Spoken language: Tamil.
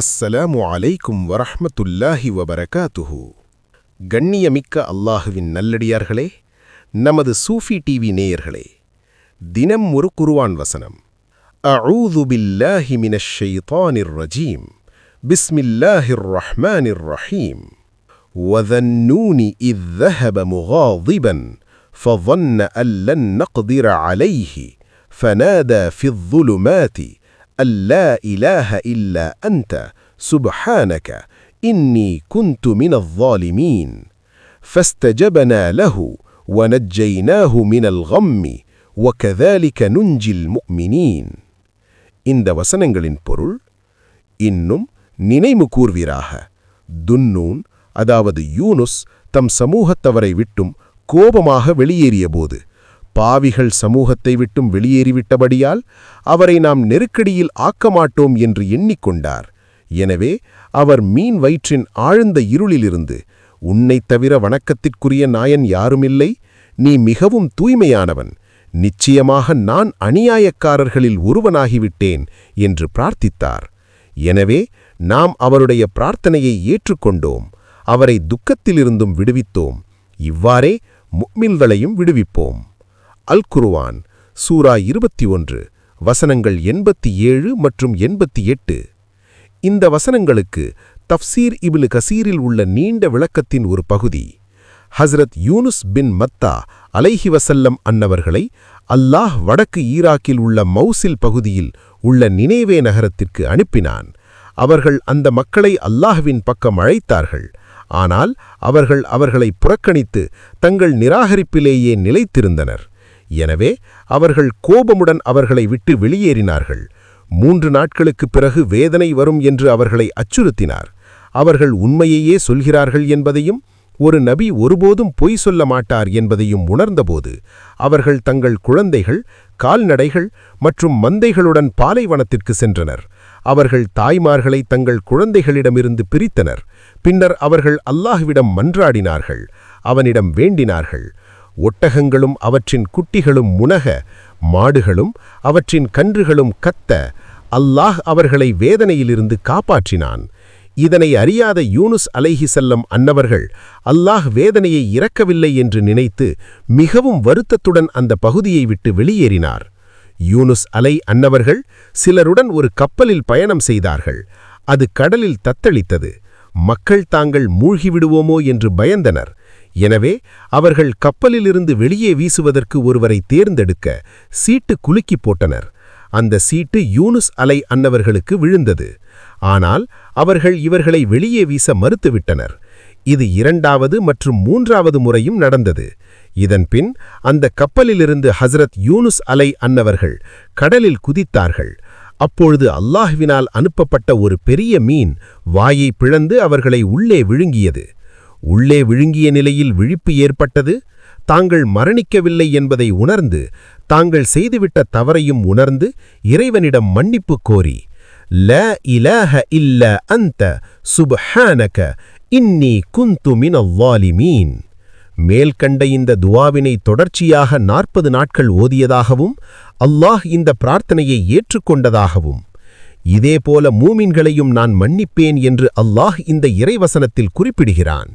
அஸ்ஸலாமு அலைக்கும் வரஹ்மத்துல்லாஹி வபரகாத்துஹு கண்ணியமிக்க அல்லாஹுவின் நல்லடியார்களே நமது சூஃபி டிவி நேயர்களே தினம் ஒரு குருவான் வசனம் அஊது பில்லாஹி மினஷ் ஷைத்தானிர் ரஜீம் பிஸ்மில்லாஹிர் ரஹ்மானிர் ரஹீம் وذنون إذ ذهب مغاضبا فظن أن لن نقدر عليه فنادى في الظلمات أن لا إله إلا أنت سبحانك إني كنت من الظالمين فاستجبنا له ونجيناه من الغم وكذلك ننجي المؤمنين இந்த வசனங்களின் பொருள் இன்னும் நினைவு கூர்வீராக துன்னூன் அதாவது யூனுஸ் தம் சமூகத்தவரை விட்டும் கோபமாக வெளியேறியபோது பாவிகள் சமூகத்தை விட்டும் வெளியேறிவிட்டபடியால் அவரை நாம் நெருக்கடியில் ஆக்கமாட்டோம் என்று எண்ணிக்கொண்டார். எனவே அவர் மீன் வயிற்றின் ஆழ்ந்த இருளிலிருந்து உன்னைத் தவிர வணக்கத்திற்குரிய நாயன் யாருமில்லை? நீ மிகவும் தூய்மையானவன். நிச்சயமாக நான் அநியாயக்காரர்களில் ஒருவனாகிவிட்டேன் என்று பிரார்த்தித்தார். எனவே நாம் அவருடைய பிரார்த்தனையை ஏற்றுக்கொண்டோம். அவரை துக்கத்திலிருந்தும் விடுவித்தோம். இவ்வாறே முக்மில்களையும் விடுவிப்போம். அல் குருவான் சூரா இருபத்தி ஒன்று வசனங்கள் எண்பத்தி ஏழு மற்றும் எண்பத்தி எட்டு. இந்த வசனங்களுக்கு தஃப்சீர் இபிலு கசீரில் உள்ள நீண்ட விளக்கத்தின் ஒரு பகுதி. ஹஸ்ரத் யூனுஸ் பின் மத்தா அலைஹி வசல்லம் அன்னவர்களை அல்லாஹ் வடக்கு ஈராக்கில் உள்ள மௌசில் பகுதியில் உள்ள நினைவே நகரத்திற்கு அனுப்பினான். அவர்கள் அந்த மக்களை அல்லாஹ்வின் பக்கம் அழைத்தார்கள். ஆனால் அவர்கள் அவர்களை புறக்கணித்து தங்கள் நிராகரிப்பிலேயே நிலைத்திருந்தனர். எனவே அவர்கள் கோபமுடன் அவர்களை விட்டு வெளியேறினார்கள். மூன்று நாட்களுக்குப் பிறகு வேதனை வரும் என்று அவர்களை அச்சுறுத்தினார். அவர்கள் உண்மையையே சொல்கிறார்கள் என்பதையும் ஒரு நபி ஒருபோதும் பொய் சொல்ல மாட்டார் என்பதையும் உணர்ந்தபோது அவர்கள் தங்கள் குழந்தைகள் கால்நடைகள் மற்றும் மந்தைகளுடன் பாலைவனத்திற்கு சென்றனர். அவர்கள் தாய்மார்களை தங்கள் குழந்தைகளிடமிருந்து பிரித்தனர். பின்னர் அவர்கள் அல்லாஹ்விடம் மன்றாடினார்கள். அவனிடம் வேண்டினார்கள். ஒட்டகங்களும் அவற்றின் குட்டிகளும் முனக மாடுகளும் அவற்றின் கன்றுகளும் கத்த அல்லாஹ் அவர்களை வேதனையிலிருந்து காப்பாற்றினான். இதனை அறியாத யூனுஸ் அலைஹி செல்லம் அன்னவர்கள் அல்லாஹ் வேதனையை இறக்கவில்லை என்று நினைத்து மிகவும் வருத்தத்துடன் அந்த பகுதியை விட்டு வெளியேறினார். யூனுஸ் அலை அன்னவர்கள் சிலருடன் ஒரு கப்பலில் பயணம் செய்தார்கள். அது கடலில் தத்தளித்தது. மக்கள் தாங்கள் மூழ்கிவிடுவோமோ என்று பயந்தனர். எனவே அவர்கள் கப்பலிலிருந்து வெளியே வீசுவதற்கு ஒருவரை தேர்ந்தெடுக்க சீட்டு குலுக்கி போட்டனர். அந்த சீட்டு யூனுஸ் அலை அன்னவர்களுக்கு விழுந்தது. ஆனால் அவர்கள் இவர்களை வெளியே வீச மறுத்துவிட்டனர். இது இரண்டாவது மற்றும் மூன்றாவது முறையும் நடந்தது. இதன்பின் அந்த கப்பலிலிருந்து ஹசரத் யூனுஸ் அலை அன்னவர்கள் கடலில் குதித்தார்கள். அப்பொழுது அல்லாஹ்வினால் அனுப்பப்பட்ட ஒரு பெரிய மீன் வாயை பிளந்து அவர்களை உள்ளே விழுங்கியது. உள்ளே விழுங்கிய நிலையில் விழிப்பு ஏற்பட்டது. தாங்கள் மரணிக்கவில்லை என்பதை உணர்ந்து தாங்கள் செய்துவிட்ட தவறையும் உணர்ந்து இறைவனிடம் மன்னிப்பு கோரி ல இலஹ இல்ல அந்த சுபஹானக இன்னி குந்து மினவாலிமீன் மேல்கண்ட இந்த துவாவினை தொடர்ச்சியாக நாற்பது நாட்கள் ஓதியதாகவும் அல்லாஹ் இந்த பிரார்த்தனையை ஏற்றுக்கொண்டதாகவும். இதேபோல மூமின்களையும் நான் மன்னிப்பேன் என்று அல்லாஹ் இந்த இறைவசனத்தில் குறிப்பிடுகிறான்.